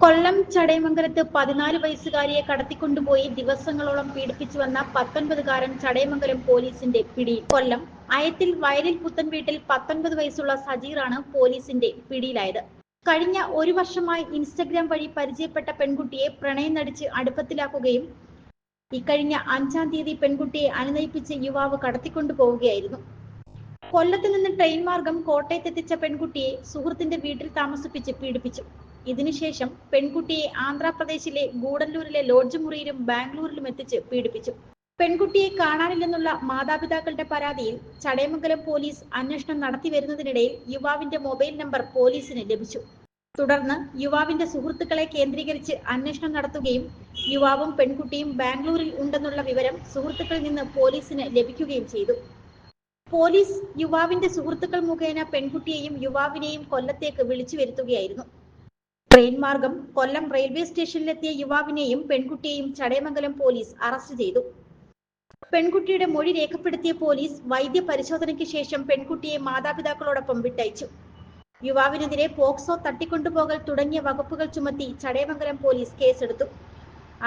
കൊല്ലം ചടയമംഗലത്ത് പതിനാല് വയസ്സുകാരിയെ കടത്തിക്കൊണ്ടുപോയി ദിവസങ്ങളോളം പീഡിപ്പിച്ചു വന്ന പത്തൊൻപതുകാരൻ ചടയമംഗലം പോലീസിന്റെ പിടിയിൽ കൊല്ലം അയത്തിൽ വയലിൽ പുത്തൻ വീട്ടിൽ പത്തൊൻപത് വയസ്സുള്ള സജീറാണ് പോലീസിന്റെ പിടിയിലായത്. കഴിഞ്ഞ ഒരു വർഷമായി ഇൻസ്റ്റഗ്രാം വഴി പരിചയപ്പെട്ട പെൺകുട്ടിയെ പ്രണയം നടിച്ച് അടുപ്പത്തിലാക്കുകയും ഇക്കഴിഞ്ഞ അഞ്ചാം തീയതി പെൺകുട്ടിയെ അനുനയിപ്പിച്ച് യുവാവ് കടത്തിക്കൊണ്ടു പോവുകയായിരുന്നു കൊല്ലത്ത് നിന്ന് ട്രെയിൻ മാർഗം കോട്ടയത്ത് കോട്ടയത്തെത്തിച്ച പെൺകുട്ടിയെ സുഹൃത്തിന്റെ വീട്ടിൽ താമസിപ്പിച്ച് പീഡിപ്പിച്ചു. ഇതിനുശേഷം പെൺകുട്ടിയെ ആന്ധ്രാപ്രദേശിലെ ഗൂഡല്ലൂരിലെ ലോഡ്ജ് മുറിയിലും ബാംഗ്ലൂരിലും എത്തിച്ച് പീഡിപ്പിച്ചു. പെൺകുട്ടിയെ കാണാനില്ലെന്നുള്ള മാതാപിതാക്കളുടെ പരാതിയിൽ ചടയമംഗലം പോലീസ് അന്വേഷണം നടത്തി വരുന്നതിനിടയിൽ യുവാവിന്റെ മൊബൈൽ നമ്പർ പോലീസിന് ലഭിച്ചു. തുടർന്ന് യുവാവിന്റെ സുഹൃത്തുക്കളെ കേന്ദ്രീകരിച്ച് അന്വേഷണം നടത്തുകയും യുവാവും പെൺകുട്ടിയും ബാംഗ്ലൂരിൽ ഉണ്ടെന്നുള്ള വിവരം സുഹൃത്തുക്കളിൽ നിന്ന് പോലീസിന് ലഭിക്കുകയും ചെയ്തു. പോലീസ് യുവാവിന്റെ സുഹൃത്തുക്കൾ മുഖേന പെൺകുട്ടിയെയും യുവാവിനെയും കൊല്ലത്തേക്ക് വിളിച്ചു വരുത്തുകയായിരുന്നു. ട്രെയിൻ മാർഗം കൊല്ലം റെയിൽവേ സ്റ്റേഷനിലെത്തിയ യുവാവിനെയും പെൺകുട്ടിയെയും ചടയമംഗലം പോലീസ് അറസ്റ്റ് ചെയ്തു. പെൺകുട്ടിയുടെ മൊഴി രേഖപ്പെടുത്തിയ പോലീസ് വൈദ്യ പരിശോധനയ്ക്ക് ശേഷം പെൺകുട്ടിയെ മാതാപിതാക്കളോടൊപ്പം വിട്ടയച്ചു. യുവാവിനെതിരെ പോക്സോ തട്ടിക്കൊണ്ടുപോകൽ തുടങ്ങിയ വകുപ്പുകൾ ചുമത്തി ചടയമംഗലം പോലീസ് കേസെടുത്തു.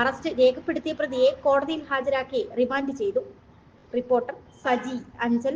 അറസ്റ്റ് രേഖപ്പെടുത്തിയ പ്രതിയെ കോടതിയിൽ ഹാജരാക്കി റിമാൻഡ് ചെയ്തു. റിപ്പോർട്ടർ സജി അഞ്ചൽ.